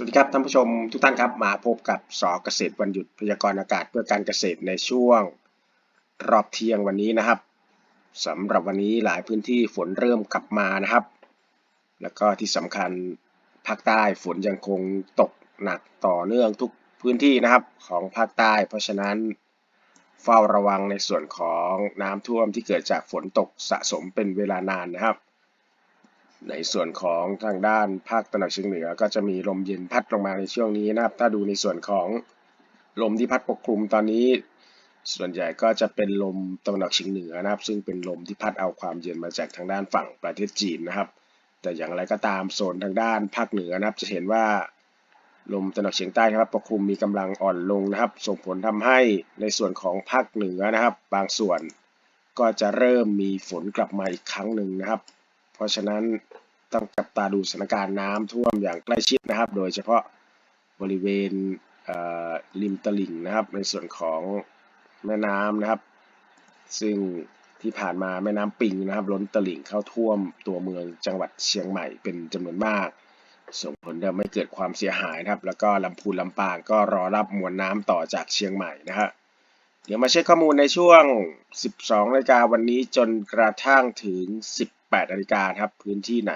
สวัสดีครับท่านผู้ชมทุกท่านครับมาพบกับสอเกษตรวันหยุดพยากรณ์อากาศเพื่อการเกษตรในช่วงรอบเที่ยงวันนี้นะครับสำหรับวันนี้หลายพื้นที่ฝนเริ่มกลับมานะครับ แล้วก็ที่สำคัญภาคใต้ฝนยังคงตกหนักต่อเนื่องทุกพื้นที่นะครับของภาคใต้ เพราะฉะนั้นเฝ้าระวังในส่วนของน้ำท่วมที่เกิดจากฝนตกสะสมเป็นเวลานานนะครับ ในส่วนของทางด้านภาคตะวันออกเฉียงเหนือ ก็จะมีลมเย็นพัดลงมาในช่วงนี้นะครับ ถ้าดูในส่วนของลมที่พัดปกคลุมตอนนี้ ส่วนใหญ่ก็จะเป็นลมตะวันออกเฉียงเหนือนะครับ ซึ่งเป็นลมที่พัดเอาความเย็นมาจากทางด้านฝั่งประเทศจีนนะครับ แต่อย่างไรก็ตามโซนทางด้านภาคเหนือนะครับ จะเห็นว่าลมตะวันออกเฉียงใต้นะครับปกคลุมมีกำลังอ่อนลงนะครับ ส่งผลทำให้ในส่วนของภาคเหนือนะครับ บางส่วนก็จะเริ่มมีฝนกลับมาอีกครั้งหนึ่งนะครับ เพราะฉะนั้นต้องจับตาดูสถานการณ์น้ำท่วมอย่างใกล้ชิดนะครับ โดยเฉพาะบริเวณริมตลิ่งนะครับ ในส่วนของแม่น้ำนะครับ ซึ่งที่ผ่านมาแม่น้ำปิงนะครับ ล้นตลิ่งเข้าท่วมตัวเมืองจังหวัดเชียงใหม่เป็นจำนวนมาก ส่งผลทำให้เกิดความเสียหายนะครับ แล้วก็ลำพูนลำปางก็รอรับมวลน้ำต่อจากเชียงใหม่นะฮะเดี๋ยวมาเช็คข้อมูลในช่วง 12นาฬิกาวันนี้จนกระทั่งถึง 8นาฬิกาครับพื้นที่ไหน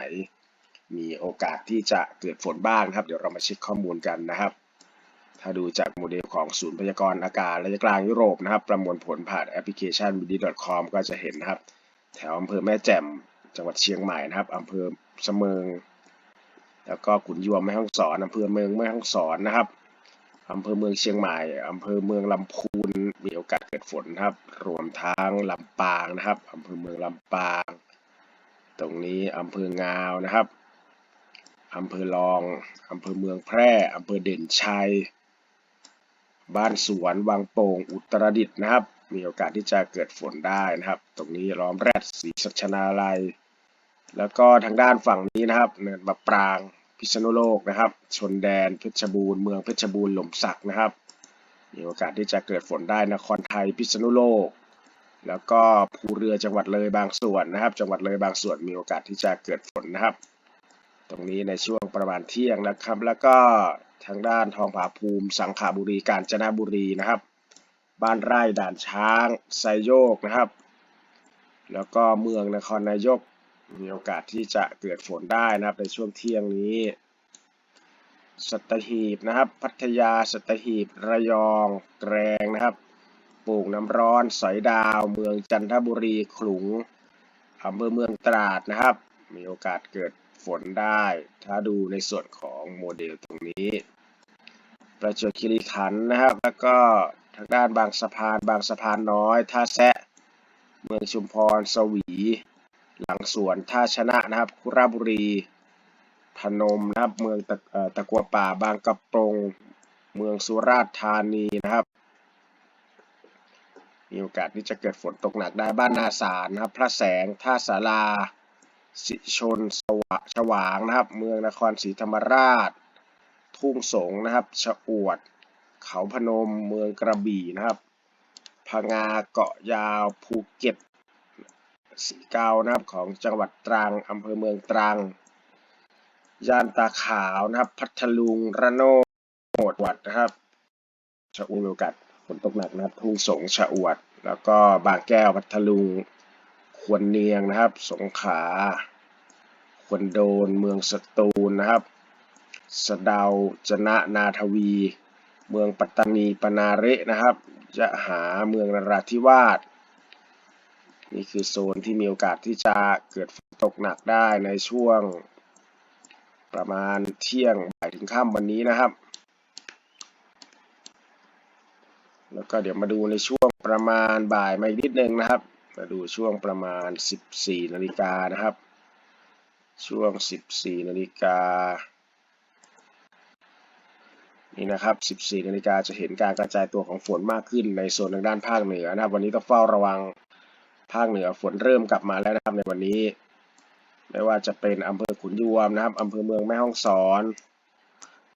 มีโอกาสที่จะเกิดฝนบ้างครับ เดี๋ยวเรามาเช็คข้อมูลกันนะครับ ถ้าดูจากโมเดลของศูนย์พยากรณ์อากาศระยะกลางยุโรปนะครับ ประมวลผลผ่านแอปพลิเคชัน b d c o m ก็จะเห็นนะครับ แถวอำเภอแม่แจ่มจังหวัดเชียงใหม่นะครับอำเภอเสมิง แล้วก็ขุนยวมแม่ฮ่องสอนอำเภอเมืองแม่ฮ่องสอนนะครับอำเภอเมืองเชียงใหม่อำเภอเมืองลำพูนมีโอกาสเกิดฝนครับ รวมทั้งลำปางนะครับอำเภอเมืองลำปาง ตรงนี้อำเภองาวนะครับอำเภอรองอำเภอเมืองแพร่อำเภอเด่นชัย บ้านสวนวังโป่งอุตรดิตถ์นะครับ มีโอกาสที่จะเกิดฝนได้นะครับ ตรงนี้ล้อมแรดศรีสัชนาลัย แล้วก็ทางด้านฝั่งนี้นะครับ เนินมะปรางพิษณุโลกนะครับ ชนแดนเพชรบูรณ์เมืองเพชรบูรณ์หล่มสักนะครับ มีโอกาสที่จะเกิดฝนได้นครไทยพิษณุโลก แล้วก็ภูเรือจังหวัดเลยบางส่วนนะครับ จังหวัดเลยบางส่วนมีโอกาสที่จะเกิดฝนนะครับ ตรงนี้ในช่วงประมาณเที่ยงนะครับ แล้วก็ทางด้านทองผาภูมิ สังขาบุรีกาญจนบุรีนะครับ บ้านไร่ด่านช้างไซโยกนะครับ แล้วก็เมืองนครนายกมีโอกาสที่จะเกิดฝนได้นะครับ ในช่วงเที่ยงนี้ สัตหีบนะครับ พัทยาสัตหีบระยองแกรงนะครับ ปลูกน้ำร้อนสอยดาว เมืองจันทบุรีขลุงอำเภอเมืองตราดนะครับ มีโอกาสเกิดฝนได้ ถ้าดูในส่วนของโมเดลตรงนี้ ประจวบคีรีขันธ์นะครับ แล้วก็ทางด้านบางสะพานบางสะพานน้อยท่าแซะ เมืองชุมพรสวี หลังสวนท่าชนะนะครับ คุระบุรี พนมนะครับ เมืองตะตะกัวป่าบางกระปรง เมืองสุราษฎร์ธานีนะครับ มีโอกาสที่จะเกิดฝนตกหนักได้บ้านนาสารนะครับ พระแสง ท่าสาราสิชนสวะฉวางนะครับ เมืองนครศรีธรรมราช ทุ่งสงนะครับชะอวด เขาพนม เมืองกระบี่นะครับพังงาเกาะยาวภูเก็ตสีเกานะครับของจังหวัดตรังอำเภอเมืองตรัง ย่านตาขาวนะครับ พัทลุงระโนดวัดนะครับชะอวดมีโอกาส ฝนตกหนักนะครับทุ่งสงชะอวด แล้วก็บางแก้วพัทลุงควรเนียงนะครับ สงขลาควรโดน เมืองสตูลนะครับสะเดาจนะนาทวี เมืองปัตตานีปนาเระนะครับจะหาเมืองนราธิวาสนี่คือโซนที่มีโอกาสที่จะเกิดฝนตกหนักได้ในช่วงประมาณเที่ยงบ่ายถึงค่ำวันนี้นะครับ แล้วก็เดี๋ยวมาดูในช่วงประมาณบ่ายมาอีกนิดนึงนะครับ มาดูช่วงประมาณ 14นาฬิกานะครับ ช่วง 14นาฬิกานี่นะครับ 14นาฬิกาจะเห็นการกระจายตัวของฝนมากขึ้นในโซนทางด้านภาคเหนือนะครับ วันนี้ต้องเฝ้าระวังภาคเหนือฝนเริ่มกลับมาแล้วนะครับในวันนี้ ไม่ว่าจะเป็นอำเภอขุนยวมนะครับอำเภอเมืองแม่ฮ่องสอน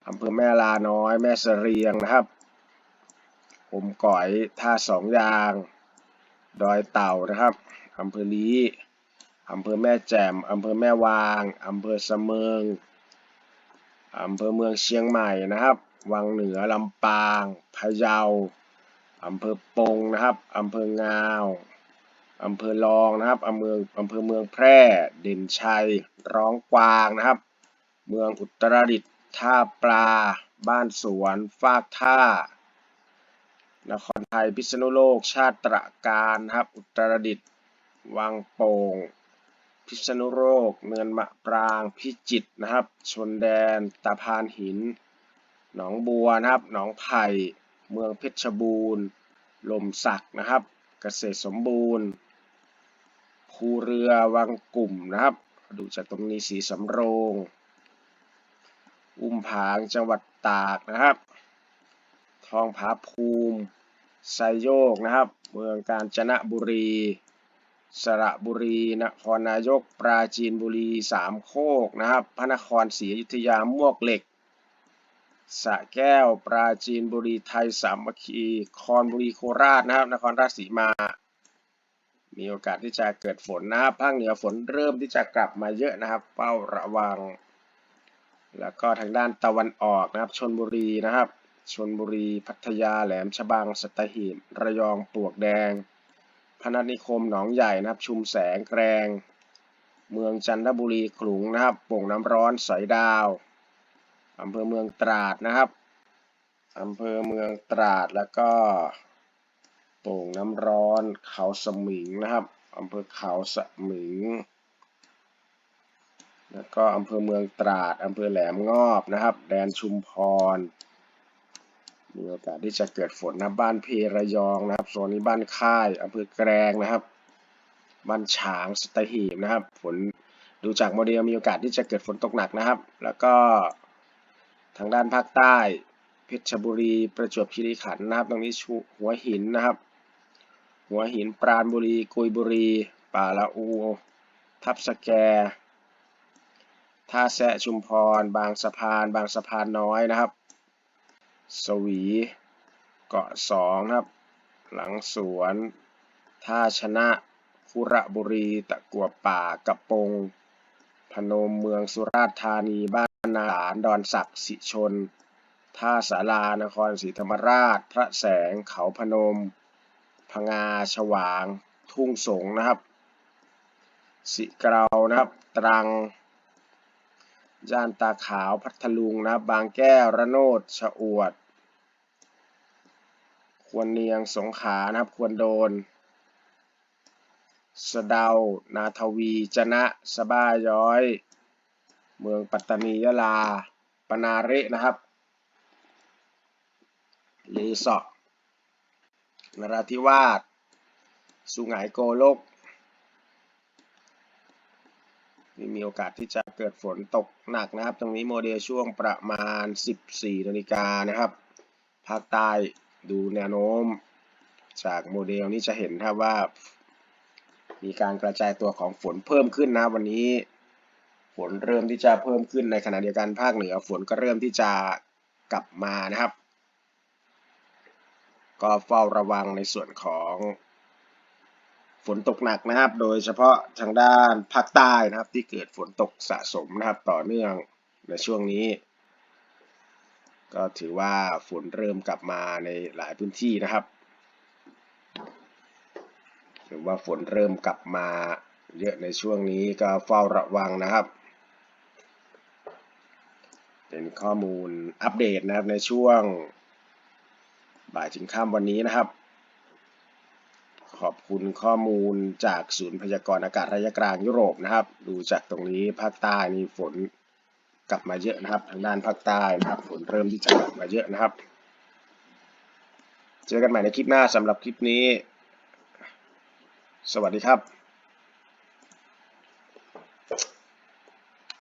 อำเภอแม่ลาน้อย แม่เสรียงนะครับ อมก่อยท่าสองยาง ดอยเต่านะครับอำเภอลีอำเภอแม่แจ่มอำเภอแม่วางอำเภอเสมิงอำเภอเมืองเชียงใหม่นะครับ วังเหนือลำปาง พะเยาอำเภอปงนะครับอำเภองาวอำเภอรองนะครับอำเภออำเภอเมืองแพร่ เด่นชัย ร้องกวางนะครับ เมืองอุตรดิตถ์ท่าปลา บ้านสวน ฟากท่า นครไทยพิษณุโลก ชาติตระการครับ อุตรดิตถ์วังโป่ง พิษณุโลก เนินมะปราง พิจิตรนะครับ ชนแดนตาพานหิน หนองบัวนะครับ หนองไผ่ เมืองเพชรบูรณ์ ลมสักนะครับ เกษตรสมบูรณ์ ภูเรือวังกลุ่มนะครับ ดูจากตรงนี้สีสำโรง อุ้มผางจังหวัดตากนะครับ ทองผาภูมิ ไซโยกนะครับ เมืองกาญจนบุรี สระบุรีนครนายก ปราจีนบุรีสามโคกนะครับ พระนครศรีอยุธยามวกเหล็กสระแก้ว ปราจีนบุรีไทยสามัคคีคอนบุรีโคราชนะครับ นครราชสีมา มีโอกาสที่จะเกิดฝนนะครับภาคเหนือฝนเริ่มที่จะกลับมาเยอะนะครับเฝ้าระวัง แล้วก็ทางด้านตะวันออกนะครับชนบุรีนะครับ ชนบุรี พัทยา แหลมฉบัง สัตหีบ ระยอง ปลวกแดง พนัสนิคม หนองใหญ่นะครับ ชุมแสง แกรง เมืองจันทบุรี ขลุงนะครับ โป่งน้ำร้อน สอยดาว อำเภอเมืองตราดนะครับ อำเภอเมืองตราด แล้วก็โป่งน้ำร้อน เขาสมิงนะครับ อำเภอเขาสมิง แล้วก็อำเภอเมืองตราด อำเภอแหลมงอบนะครับ แดนชุมพร มีโอกาสที่จะเกิดฝนนะบ้านเพระยองนะครับโซนนี้บ้านค่ายอำเภอแกรงนะครับ บ้านฉางสตหีบนะครับ ฝนดูจากโมเดลมีโอกาสที่จะเกิดฝนตกหนักนะครับ แล้วก็ทางด้านภาคใต้เพชรบุรีประจวบคีรีขันธ์นะครับ ตรงนี้หัวหินนะครับ หัวหินปราณบุรีกุยบุรี ป่าละอู ทับสแกท่าแซะชุมพร บางสะพาน บางสะพานน้อยนะครับ สวี เกาะสองครับ หลังสวน ท่าชนะคุระบุรี ตะกัวป่ากระปง พนมเมืองสุราษฎร์ธานีบ้านนาหลานดอนสักสิชน ท่าสารานครศรีธรรมราช พระแสงเขาพนม พงาฉวาง ทุ่งสงนะครับ สิเกรานะครับ ตรัง ย่านตาขาวพัทลุงนะครับางแก้วระโนดชะอวด ควรเนียงสงขานะครับควรโดน สะเดา นาทวีจนะสบ้าย้อย เมืองปัตตานียะลา ปนาเรนะครับลีสอร์นราธิวาสสุไหงโกลก นี่มีโอกาสที่จะเกิดฝนตกหนักนะครับ ตรงนี้โมเดลช่วงประมาณ 14นาฬิกานะครับ ภาคใต้ดูแนวโน้ม จากโมเดลนี้จะเห็นครับว่า มีการกระจายตัวของฝนเพิ่มขึ้นนะวันนี้ ฝนเริ่มที่จะเพิ่มขึ้นในขณะเดียวกันภาคเหนือฝนก็เริ่มที่จะกลับมานะครับ ก็เฝ้าระวังในส่วนของ ฝนตกหนักนะครับ โดยเฉพาะทางด้านภาคใต้นะครับ ที่เกิดฝนตกสะสมนะครับต่อเนื่องในช่วงนี้ ก็ถือว่าฝนเริ่มกลับมาในหลายพื้นที่นะครับหรือว่าฝนเริ่มกลับมาเยอะในช่วงนี้ก็เฝ้าระวังนะครับ เป็นข้อมูลอัปเดตนะครับในช่วงบ่ายถึงค่ำวันนี้นะครับ ขอบคุณข้อมูลจากศูนย์พยากรณ์อากาศระยะกลางยุโรปนะครับ ดูจากตรงนี้ภาคใต้นี่ฝนกลับมาเยอะนะครับ ทางด้านภาคใต้นะครับ ฝนเริ่มที่จะกลับมาเยอะนะครับ เจอกันใหม่ในคลิปหน้าสำหรับคลิปนี้ สวัสดีครับ